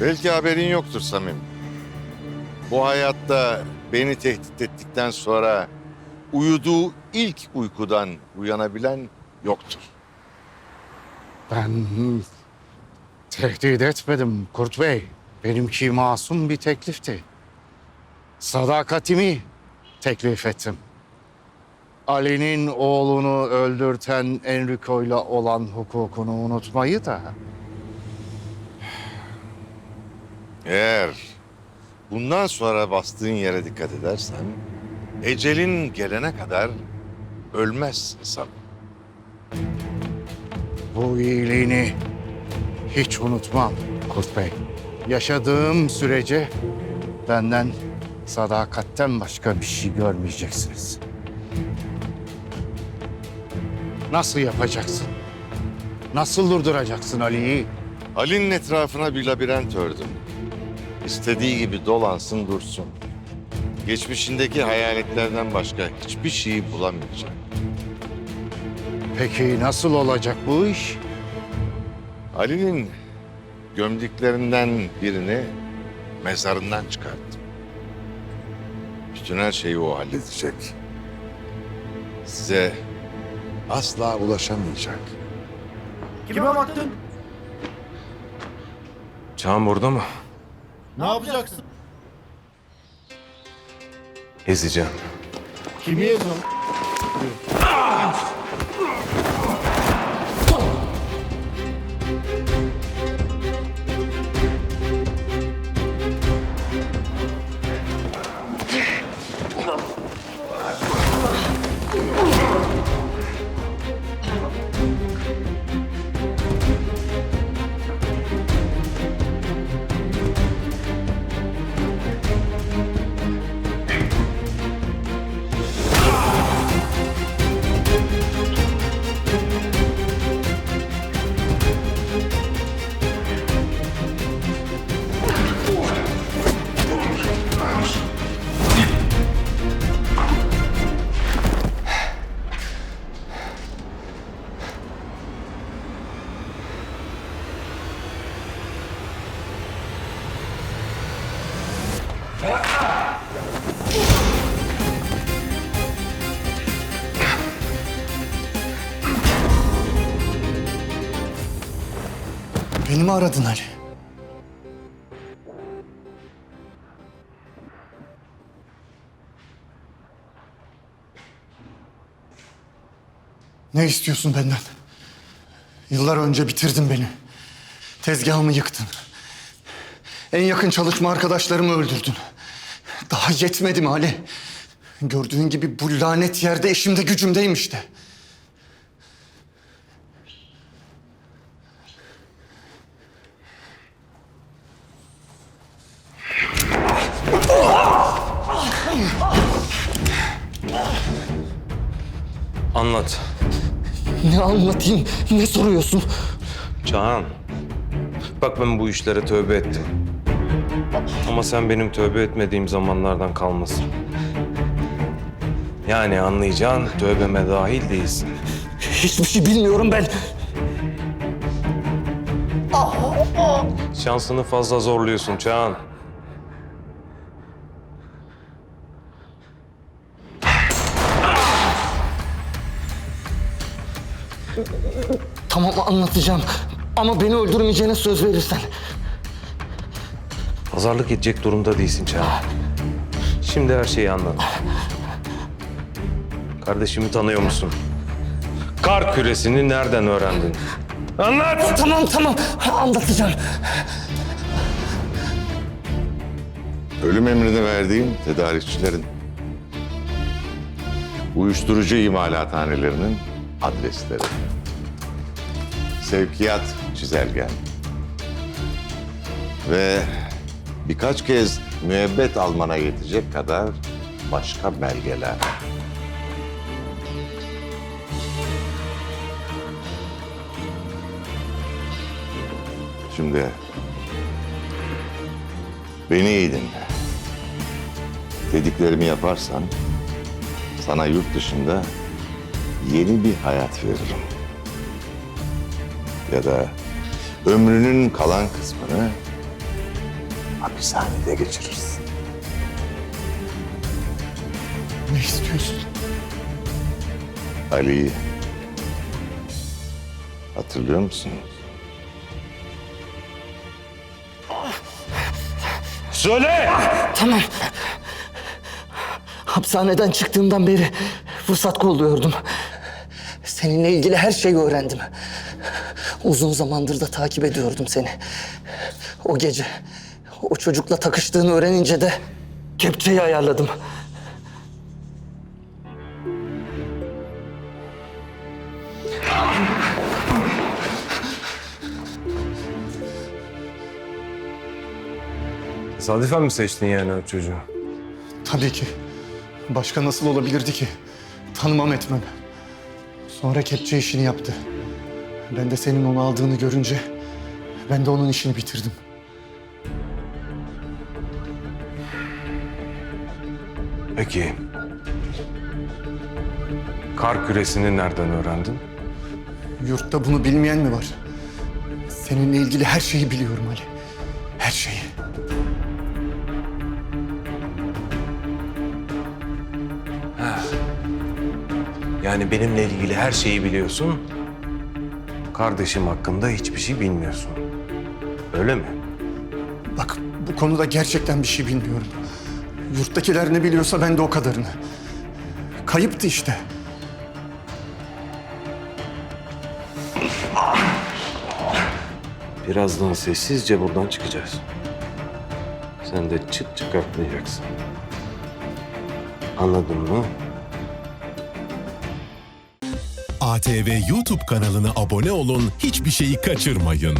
Belki haberin yoktur Samim. Bu hayatta beni tehdit ettikten sonra uyuduğu ilk uykudan uyanabilen yoktur. Ben tehdit etmedim Kurt Bey. Benimki masum bir teklifti. Sadakatimi teklif ettim. Ali'nin oğlunu öldürten Enrico'yla olan hukukunu unutmayı da Eğer bundan sonra bastığın yere dikkat edersen, ecelin gelene kadar ölmezsin Samim. bu iyiliğini hiç unutmam Kurt Bey. Yaşadığım sürece benden sadakatten başka bir şey görmeyeceksiniz. Nasıl yapacaksın? Nasıl durduracaksın Ali'yi? Ali'nin etrafına bir labirent ördüm. İstediği gibi dolansın dursun. Geçmişindeki hayaletlerden başka hiçbir şeyi bulamayacak. Peki nasıl olacak bu iş? Ali'nin gömdüklerinden birini mezarından çıkarttım. Bütün her şeyi o halledecek. Size asla ulaşamayacak. Kime baktın? Çağan burada mı? Ne yapacaksın? Ezeceğim. Kimi yazıyorsun? Beni mi aradın Ali? Ne istiyorsun benden? Yıllar önce bitirdin beni. Tezgahımı yıktın. En yakın çalışma arkadaşlarımı öldürdün. Daha yetmedi mi Ali? Gördüğün gibi bu lanet yerde işimde gücümdeyim işte. Anlat. Ne anlatayım, ne soruyorsun? Çağan. Bak ben bu işlere tövbe ettim. Ama sen benim tövbe etmediğim zamanlardan kalmasın. Yani anlayacağın tövbeme dahil değilsin. Hiçbir şey bilmiyorum ben. Şansını fazla zorluyorsun Çağan. Tamam anlatacağım. Ama beni öldürmeyeceğine söz verirsen. Pazarlık edecek durumda değilsin Çağan. Şimdi her şeyi anlat. Kardeşimi tanıyor musun? Kar küresini nereden öğrendin? Anlat! Tamam tamam anlatacağım. Ölüm emrini verdiğim tedarikçilerin, uyuşturucu imalathanelerinin adresleri, sevkiyat çizelgen ve birkaç kez müebbet almana yetecek kadar başka belgeler. Şimdi beni iyi dinle. Dediklerimi yaparsan sana yurt dışında yeni bir hayat veririm. Ya da ömrünün kalan kısmını hapishanede geçirirsin. Ne istiyorsun? Ali'yi hatırlıyor musunuz? Söyle! Tamam. Hapishaneden çıktığımdan beri fırsat kolluyordum. Seninle ilgili her şeyi öğrendim. Uzun zamandır da takip ediyordum seni. O gece o çocukla takıştığını öğrenince de kepçeyi ayarladım. Tesadüfen mi seçtin yani o çocuğu? Tabii ki. Başka nasıl olabilirdi ki? Tanımam etmem. Sonra kepçe işini yaptı. Ben de senin onu aldığını görünce ben de onun işini bitirdim. Peki. Kar küresini nereden öğrendin? Yurtta bunu bilmeyen mi var? Seninle ilgili her şeyi biliyorum Ali. Her şeyi. Yani benimle ilgili her şeyi biliyorsun. Kardeşim hakkında hiçbir şey bilmiyorsun. Öyle mi? Bak bu konuda gerçekten bir şey bilmiyorum. Yurttakiler ne biliyorsa ben de o kadarını. Kayıptı işte. Birazdan sessizce buradan çıkacağız. Sen de çıt çıkartmayacaksın. Anladın mı? ATV YouTube kanalına abone olun, hiçbir şeyi kaçırmayın.